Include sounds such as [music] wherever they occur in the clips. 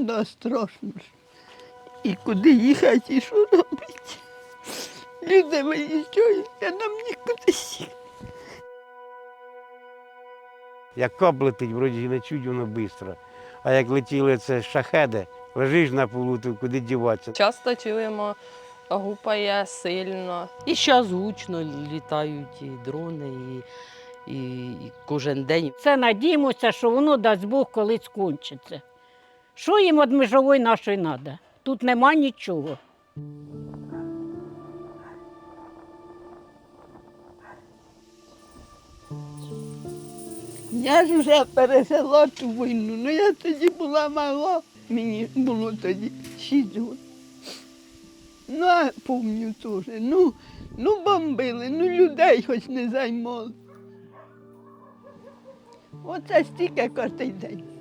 Да, страшно ж. І куди їхати, і що робити? Люди виїжджають, а нам нікуди їхати. Як кап летить, вроді і лечуть воно швидко. А як летіли це шахеди, лежиш на полу, то куди діватися. Часто чуємо, гупає сильно. І зараз гучно літають і дрони, і, і, і кожен день. Це надіємося, що воно дасть Бог колись скончиться. Що їм від межової нашої треба? Тут нема нічого. Я ж вже пережила ту війну, ну я тоді була мала, мені було тоді шість років. Ну, а пам'ятаю теж. Ну, ну бомбили, ну людей хоч не займали. Оце стільки кожен день.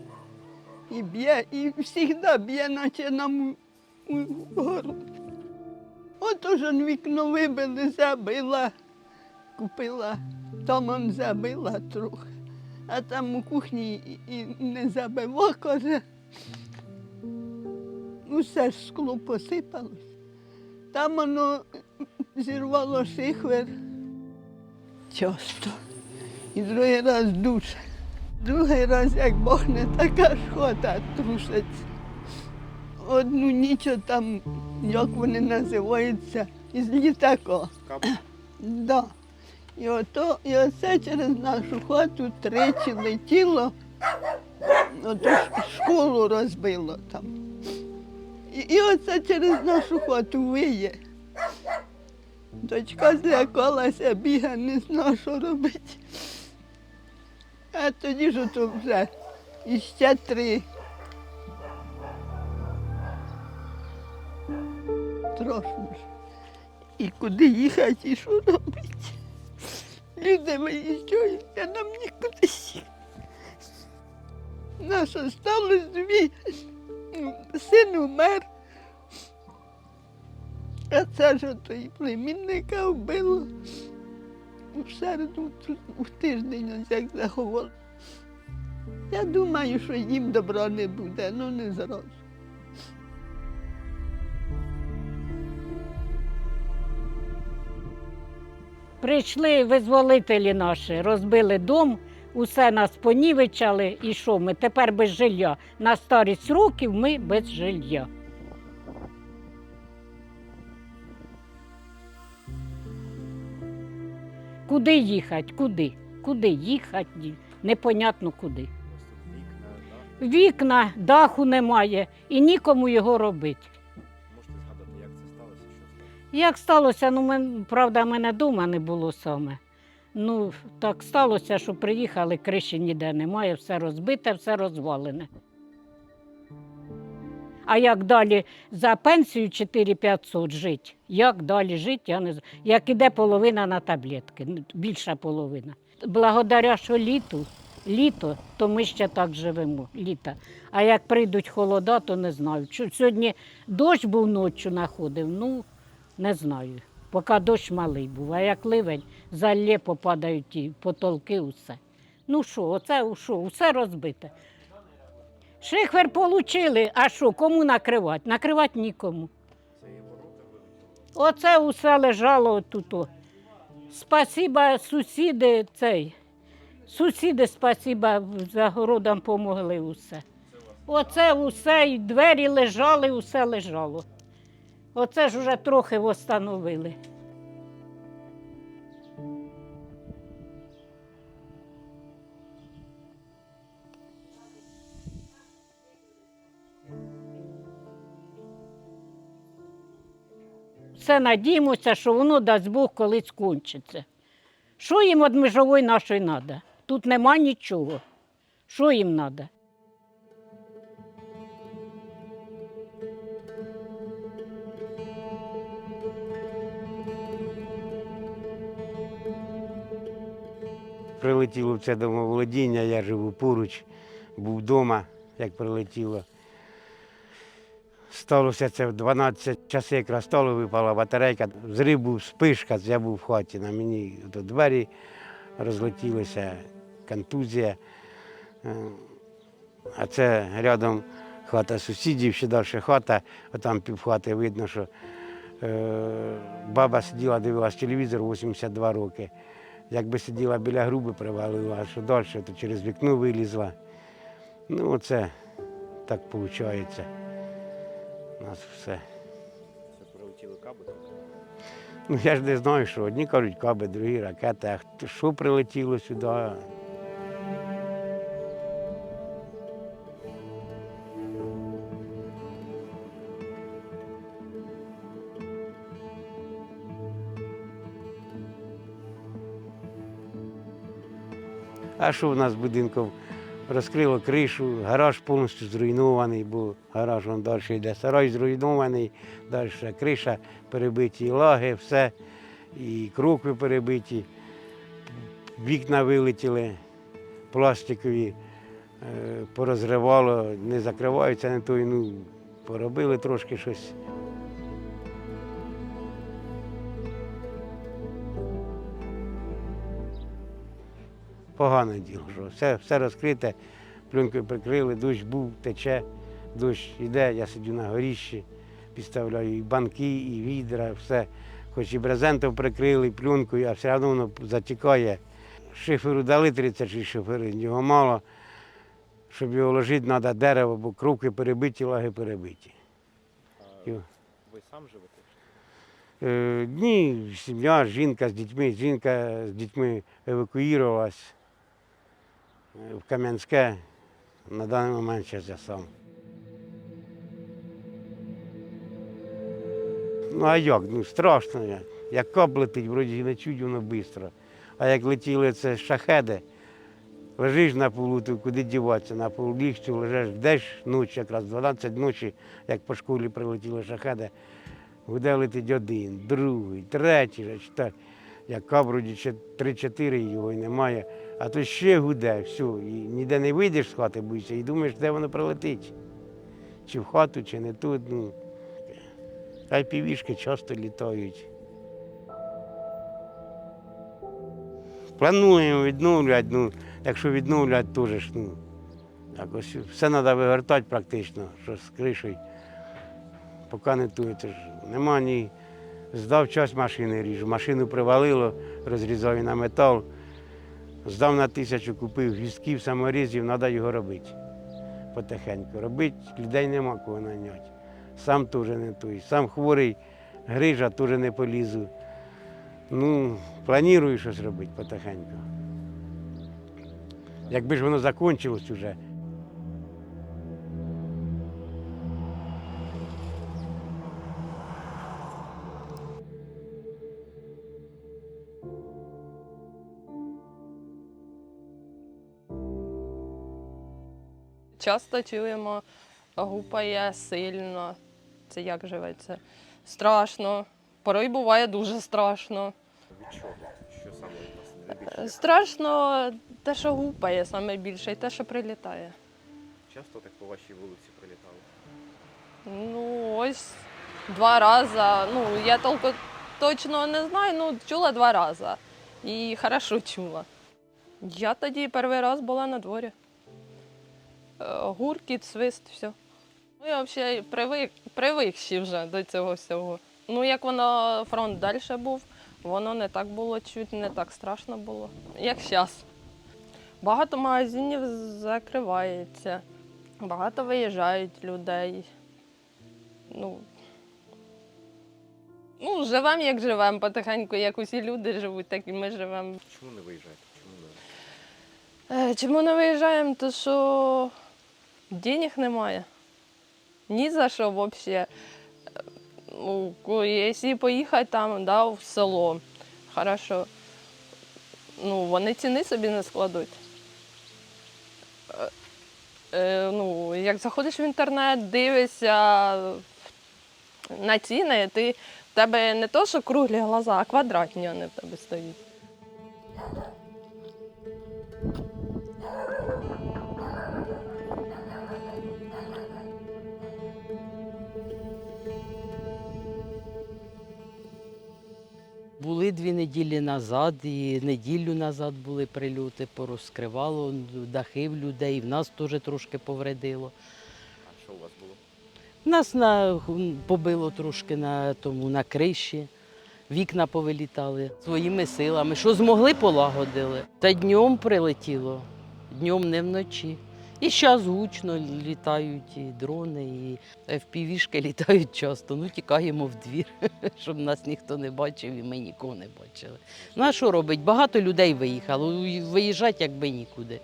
І б'є, і завжди б'є, наче нам у, у. От уже вікно вибили, забила, купила, там он забила трохи. А там у кухні і, не забило, каже. Усе ж скло посипалось. Там воно зірвало шихвер часто. І другий раз дуже. Другий раз, як бахне, така ж хота труситься. Одну ніч там, як вони називаються, із літака. [clears throat] Да. І, ото, і оце через нашу хату тричі летіло, ото школу розбило там. І, і оце через нашу хату виє. Дочка злякалася, біга, не знала, що робити. А тоді ж ото вже іще три. Страшно ж. І куди їхати, і що робити? Люди виїжджають, а нам нікуди їхати. Нас осталось дві. Син умер. А це ж ото і племінника вбило. У середу у тиждень ось як заховали. Я думаю, що їм добра не буде, ну не зразу. Прийшли визволителі наші, розбили дом, усе нас понівечали. І що ми тепер без жилья? На старість років ми без жилья. Куди їхати? Куди? Куди їхати? Непонятно куди. Вікна, даху немає і нікому його робити. Можете згадати, як це сталося? Як сталося, ну мен, правда, мене вдома не було саме. Ну, так сталося, що приїхали, криші ніде немає, все розбите, все розвалене. А як далі за пенсію 4500 жити? Як далі жити, я не знаю. Як іде половина на таблетки, більша половина. Благодаря, що літу, літо, то ми ще так живемо, літа. А як прийдуть холода, то не знаю. Сьогодні дощ був ночі находив, ну не знаю. Поки дощ малий був, а як ливень, залє попадають ті потолки, усе. Ну що, оце що, усе розбите. Шихвер получили, а що, кому накривати? Накривати нікому. Оце усе лежало тут. Спасіба, сусіди цей. Сусіди, спасіба, за городом помогли усе. Оце усе, і двері лежали, усе лежало. Оце ж уже трохи встановили. Все надіємося, що воно дасть Бог колись кончиться. Що їм від межової нашої треба? Тут нема нічого. Що їм треба? Прилетіло в це домоволодіння, я живу поруч, був вдома, як прилетіло. Сталося це в 12 часів, якраз стало, випала батарейка. Зрив був спишка, я був в хаті. На мені до двері розлетілися, контузія. Е, А це рядом хата сусідів, ще далі хата, а там півхати видно, що е, баба сиділа, дивилась телевізор 82 роки. Якби сиділа біля груби, привалила, а що далі, то через вікно вилізла. Ну, оце так виходить. У нас все. Це прилетіли каби. Ну, я ж не знаю, що одні кажуть каби, другі ракети, а що прилетіло сюди. А що в нас будинком? Розкрило кришу, гараж повністю зруйнований, бо гараж вон далі йде. Сарай зруйнований, далі криша перебиті лаги, все, і крокви перебиті, вікна вилетіли, пластикові, е, порозривало, не закриваються, не той, ну, поробили трошки щось. Погане діло, що все, все розкрите, пленкою прикрили, дощ був, тече, дощ йде, я сидю на горіщі, підставляю і банки, і відра, все. Хоч і брезентом прикрили, пленкою, а все одно воно затікає. Шиферу дали 36 шиферів, його мало. Щоб його ложити, треба дерево, бо круки перебиті, лаги перебиті. А ви сам живете? Е, ні, сім'я, жінка з дітьми. Жінка з дітьми евакуювалась е, в Кам'янське. На даний момент зараз я сам. Ну а як? Ну страшно як. Кап летить, вроді не чуть воно швидко. А як летіли це шахеди, лежиш на полу, то куди діватися, на полу лігчу, лежиш, десь ночі, якраз 12 ночі, як по школі прилетіли шахеди, Буде летить один, другий, третій, четвертий. Як кабруді ще три-чотири його і немає, а то ще гуде, все, і ніде не вийдеш з хати, боїшся, і думаєш, де воно прилетить. Чи в хату, чи не тут. Ну. Хай півішки часто літають. Плануємо відновлювати, ну, якщо відновлювати, теж ж, ну, якось все треба вигортати практично, що з кришею поки не тує. Це ж нема ні. Здав час машини ріжу. Машину привалило, розрізав на метал. Здав на тисячу, купив гвістків, саморізів, треба його робити. Потихеньку. Робити людей нема кого наняти. Сам теж не той. Сам хворий, грижа теж не полізу. Ну, планую щось робити потихеньку. Якби ж воно закінчилось уже. Часто чуємо, гупає сильно. Це як живеться? Страшно. Порой буває дуже страшно. Від чого? Що саме найбільше? Страшно те, що гупає саме більше, і те, що прилітає. Часто так по вашій вулиці прилітало? Ну, ось два рази. Ну, я толку точно не знаю, ну чула два рази. І хорошо чула. Я тоді перший раз була на дворі. Гуркіт, свист, все. Ну, я взагалі привик, привик ще вже до цього всього. Ну, як воно фронт далі був, воно не так було чуть, не так страшно було, як зараз. Багато магазинів закривається, багато виїжджають людей. Ну, ну живемо, як живемо, потихеньку, як усі люди живуть, так і ми живемо. Чому не виїжджаєте? Чому не Е, Чому не виїжджаємо? То що денег немає. Ні за що взагалі. Ну, якщо поїхати там, да, в село, хорошо. Ну, вони ціни собі не складуть. Е, е, ну, як заходиш в інтернет, дивишся на ціни, ти, в тебе не то, що круглі глаза, а квадратні вони в тебе стоять. Були дві неділі назад, і неділю назад були прильоти, порозкривало дахи в людей, в нас теж трошки повредило. А що у вас було? Нас на, побило трошки на, тому, на криші, вікна повилітали своїми силами. Що змогли, полагодили. Та днем прилетіло, днем не вночі. І зараз гучно літають і дрони, і FPV-шки літають часто. Ну, тікаємо в двір, [laughs] щоб нас ніхто не бачив і ми нікого не бачили. Ну а що робить? Багато людей виїхало. і Виїжджати якби нікуди.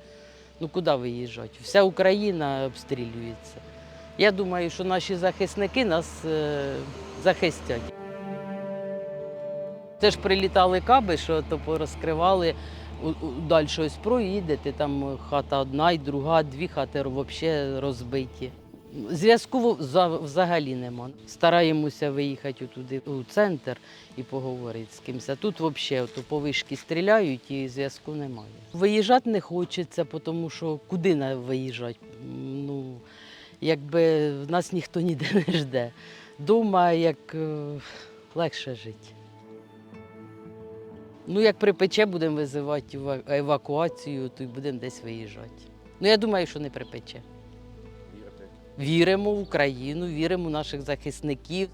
Ну куди виїжджати? Вся Україна обстрілюється. Я думаю, що наші захисники нас е, захистять. Теж прилітали каби, що то порозкривали. Далі ось проїдете, там хата одна і друга, дві хати взагалі розбиті. Зв'язку взагалі нема. Стараємося виїхати туди у центр і поговорити з кимось. А тут взагалі то по вишки стріляють і зв'язку немає. Виїжджати не хочеться, тому що куди на виїжджати? Ну, якби нас ніхто ніде не жде. Дома як е, легше жити. Ну, як припече, будемо визивати евакуацію, то й будемо десь виїжджати. Ну, я думаю, що не припече. Віримо в Україну, віримо в наших захисників.